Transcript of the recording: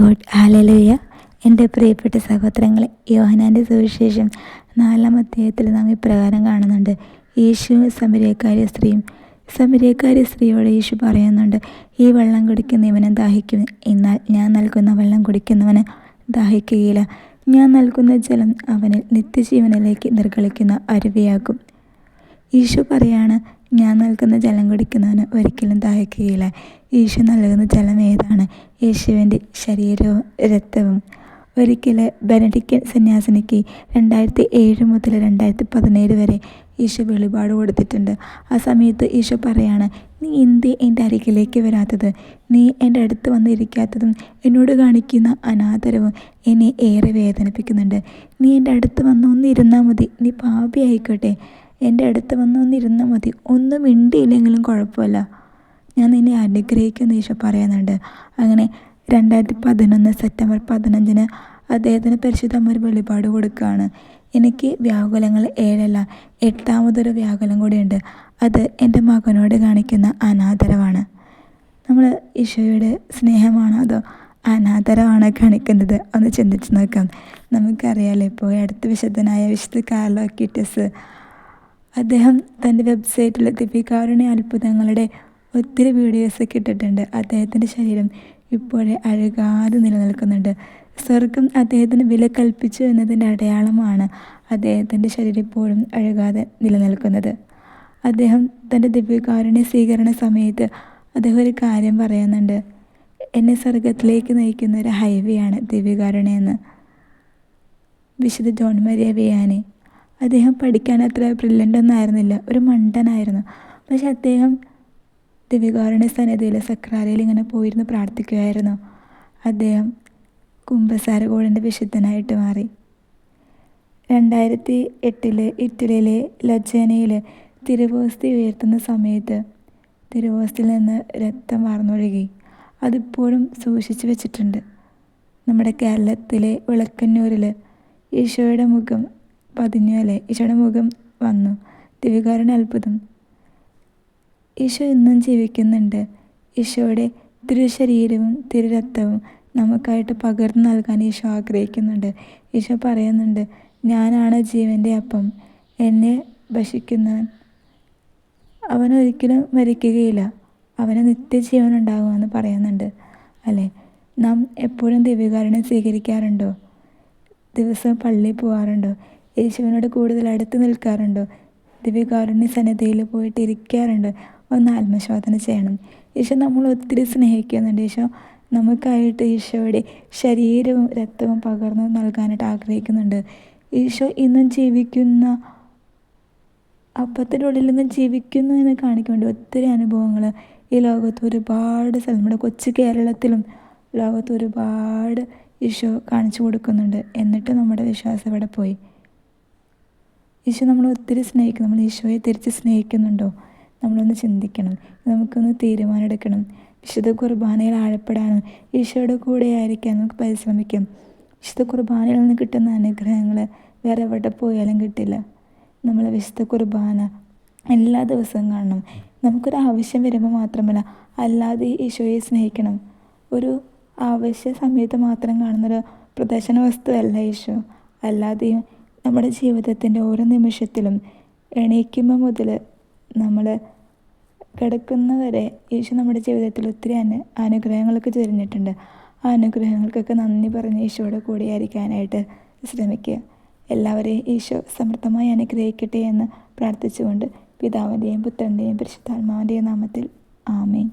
God hallelujah എന്റെ പ്രിയപ്പെട്ട സഹോദരങ്ങളെ യോഹനാന്റെ സുവിശേഷം നാലാം അധ്യായത്തിൽ നാം ഇപ്രകാരം കാണുന്നുണ്ട്. യേശു സമരക്കാരി സ്ത്രീയും സമരക്കാരി സ്ത്രീയോട് യേശു പറയുന്നുണ്ട് ഈ വെള്ളം കുടിക്കുന്ന ഇവനെ ദാഹിക്കും എന്നാൽ ഞാൻ നൽകുന്ന വെള്ളം കുടിക്കുന്നവന് ദാഹിക്കുകയില്ല. ഞാൻ നൽകുന്ന ജലം അവനിൽ നിത്യജീവനിലേക്ക് നിർഗളിക്കുന്ന അരുവിയാകും. ഈശോ പറയാണ് ഞാൻ നൽകുന്ന ജലം കുടിക്കുന്നവന് ഒരിക്കലും ദാഹിക്കുകയില്ല. ഈശോ നൽകുന്ന ജലം ഏതാണ്? യേശുവിന്റെ ശരീരവും രക്തവും. ഒരിക്കൽ ബെനഡിക്കൻ സന്യാസിനിക്ക് രണ്ടായിരത്തി ഏഴ് മുതൽ രണ്ടായിരത്തി പതിനേഴ് വരെ ഈശോ വെളിപാട് കൊടുത്തിട്ടുണ്ട്. ആ സമയത്ത് ഈശോ പറയാണ് നീ എന്ത് എന്റെ അരികിലേക്ക് വരാത്തത്? നീ എന്റെ അടുത്ത് വന്നിരിക്കാത്തതും എന്നോട് കാണിക്കുന്ന അനാദരവും എന്നെ ഏറെ വേദനിപ്പിക്കുന്നുണ്ട്. നീ എന്റെ അടുത്ത് വന്നൊന്നിരുന്നാൽ മതി. നീ പാപി ആയിക്കോട്ടെ എന്റെ അടുത്ത് വന്ന് ഒന്നിരുന്നാൽ മതി. ഒന്നും മിണ്ടിയില്ലെങ്കിലും കുഴപ്പമില്ല. ഞാൻ നിന്നെ അനുഗ്രഹിക്കുന്ന ഈശോ പറയുന്നുണ്ട്. അങ്ങനെ രണ്ടായിരത്തി പതിനൊന്ന് സെപ്റ്റംബർ പതിനഞ്ചിന് അദ്ദേഹത്തിന് പരിശുദ്ധ ഒരു വെളിപാട് കൊടുക്കുകയാണ്. എനിക്ക് വ്യാകുലങ്ങൾ ഏഴല്ല എട്ടാമതൊരു വ്യാകുലം കൂടിയുണ്ട്. അത് എന്റെ മകനോട് കാണിക്കുന്ന അനാദരവാണ്. നമ്മൾ ഈശോയുടെ സ്നേഹമാണോ അതോ അനാദരമാണ് കാണിക്കുന്നത്? ഒന്ന് ചിന്തിച്ച് നോക്കാം. നമുക്കറിയാലോ ഇപ്പോൾ അടുത്ത വിശുദ്ധനായ വിശുദ്ധ കാർലോ കിറ്റസ് അദ്ദേഹം തന്റെ വെബ്സൈറ്റിൽ ദിവ്യകാരുണ്യ അത്ഭുതങ്ങളുടെ ഒത്തിരി വീഡിയോസൊക്കെ ഇട്ടിട്ടുണ്ട്. അദ്ദേഹത്തിന്റെ ശരീരം ഇപ്പോഴേ അഴുകാതെ നിലനിൽക്കുന്നുണ്ട്. സ്വർഗം അദ്ദേഹത്തിന് വില കൽപ്പിച്ചു എന്നതിന്റെ അടയാളമാണ് അദ്ദേഹത്തിന്റെ ശരീരം ഇപ്പോഴും അഴുകാതെ നിലനിൽക്കുന്നത്. അദ്ദേഹം തന്റെ ദിവ്യകാരുണ്യ സ്വീകരണ സമയത്ത് അദ്ദേഹം ഒരു കാര്യം പറയുന്നുണ്ട്. എന്നെ സ്വർഗത്തിലേക്ക് നയിക്കുന്ന ഒരു ഹൈവേ ആണ് ദിവ്യകാരുണ്യ എന്ന്. വിശുദ്ധ ജോൺ മരിയ വിയാനി അദ്ദേഹം പഠിക്കാൻ അത്ര ബ്രില്യന്റ് ആയിരുന്നില്ല. ഒരു മണ്ടനായിരുന്നു. പക്ഷെ അദ്ദേഹം ദിവ്യകാരുണ്യ സന്നിധിയിൽ സക്രാലയിൽ ഇങ്ങനെ പോയിരുന്ന് പ്രാർത്ഥിക്കുമായിരുന്നു അദ്ദേഹം കുംഭസാരകോടിന്റെ വിശുദ്ധനായിട്ട് മാറി. രണ്ടായിരത്തി എട്ടിൽ ഇറ്റലിയിലെ ലജ്ജനയിൽ തിരുവോസ്തി ഉയർത്തുന്ന സമയത്ത് തിരുവോസ്തിയിൽ നിന്ന് രക്തം വാർന്നൊഴുകി. അതിപ്പോഴും സൂക്ഷിച്ചു വെച്ചിട്ടുണ്ട്. നമ്മുടെ കേരളത്തിലെ വിളക്കന്നൂരിൽ ഈശോയുടെ മുഖം പതിഞ്ഞു അല്ലേ ഈശോയുടെ മുഖം വന്നു. ദിവ്യകാരുണ്യ അത്ഭുതം. ഈശോ ഇന്നും ജീവിക്കുന്നുണ്ട്. ഈശോയുടെ തിരുശരീരവും തിരുരക്തവും നമുക്കായിട്ട് പകർന്നു നൽകാൻ ഈശോ ആഗ്രഹിക്കുന്നുണ്ട്. ഈശോ പറയുന്നുണ്ട് ഞാനാണ് ജീവന്റെ അപ്പം. എന്നെ ഭക്ഷിക്കുന്നവൻ. അവനൊരിക്കലും മരിക്കുകയില്ല. അവന് നിത്യജീവൻ ഉണ്ടാകുമെന്ന് പറയുന്നുണ്ട്. അല്ലേ? നാം എപ്പോഴും ദിവ്യകാരനെ സ്വീകരിക്കാറുണ്ടോ? ദിവസം പള്ളിയിൽ പോകാറുണ്ടോ? യേശുവിനോട് കൂടുതൽ അടുത്ത് നിൽക്കാറുണ്ടോ? ദിവ്യകാരുണ്യ സന്നദ്ധയിൽ പോയിട്ട് ഇരിക്കാറുണ്ട് ഒന്ന് ആത്മശോധന ചെയ്യണം. ഈശോ നമ്മൾ ഒത്തിരി സ്നേഹിക്കുന്നുണ്ട്. ഈശോ നമുക്കായിട്ട് ഈശോയുടെ ശരീരവും രക്തവും പകർന്നു നൽകാനായിട്ട് ആഗ്രഹിക്കുന്നുണ്ട്. ഈശോ ഇന്നും ജീവിക്കുന്ന അപ്പത്തിന്റെ ഉള്ളിൽ നിന്ന് ജീവിക്കുന്നു എന്ന് കാണിക്കുന്നുണ്ട്. ഒത്തിരി അനുഭവങ്ങൾ ഈ ലോകത്ത് ഒരുപാട് സ്ഥലം നമ്മുടെ കൊച്ചു കേരളത്തിലും ലോകത്ത് ഒരുപാട് ഈശോ കാണിച്ചു കൊടുക്കുന്നുണ്ട്. എന്നിട്ട് നമ്മുടെ വിശ്വാസം ഇവിടെ പോയി? ഈശോ നമ്മൾ ഒത്തിരി സ്നേഹിക്കും. നമ്മൾ ഈശോയെ തിരിച്ച് സ്നേഹിക്കുന്നുണ്ടോ? നമ്മളൊന്ന് ചിന്തിക്കണം. നമുക്കൊന്ന് തീരുമാനമെടുക്കണം. വിശുദ്ധ കുർബാനയിൽ ആഴപ്പെടാനും ഈശോയുടെ കൂടെ ആയിരിക്കാൻ നമുക്ക് പരിശ്രമിക്കാം. വിശുദ്ധ കുർബാനയിൽ നിന്ന് കിട്ടുന്ന അനുഗ്രഹങ്ങൾ വേറെ എവിടെ പോയാലും കിട്ടില്ല. നമ്മൾ വിശുദ്ധ കുർബാന എല്ലാ ദിവസവും കാണണം. നമുക്കൊരു ആവശ്യം വരുമ്പോൾ മാത്രമല്ല അല്ലാതെ ഈശോയെ സ്നേഹിക്കണം. ഒരു ആവശ്യ സമയത്ത് മാത്രം കാണുന്നൊരു പ്രദർശന വസ്തുവല്ല ഈശോ. അല്ലാതെയും നമ്മുടെ ജീവിതത്തിന്റെ ഓരോ നിമിഷത്തിലും എണീക്കുമ്പോൾ മുതൽ നമ്മൾ കിടക്കുന്നവരെ യേശു നമ്മുടെ ജീവിതത്തിൽ ഒത്തിരി അനു അനുഗ്രഹങ്ങളൊക്കെ ചൊരിഞ്ഞിട്ടുണ്ട്. ആ അനുഗ്രഹങ്ങൾക്കൊക്കെ നന്ദി പറഞ്ഞ് ഈശോയുടെ കൂടിയായിരിക്കാനായിട്ട് ശ്രമിക്കുക. എല്ലാവരെയും ഈശോ സമൃദ്ധമായി അനുഗ്രഹിക്കട്ടെ എന്ന് പ്രാർത്ഥിച്ചുകൊണ്ട് പിതാവിന്റെയും പുത്രന്റെയും പരിശുദ്ധാത്മാവിന്റെയും നാമത്തിൽ ആമേൻ.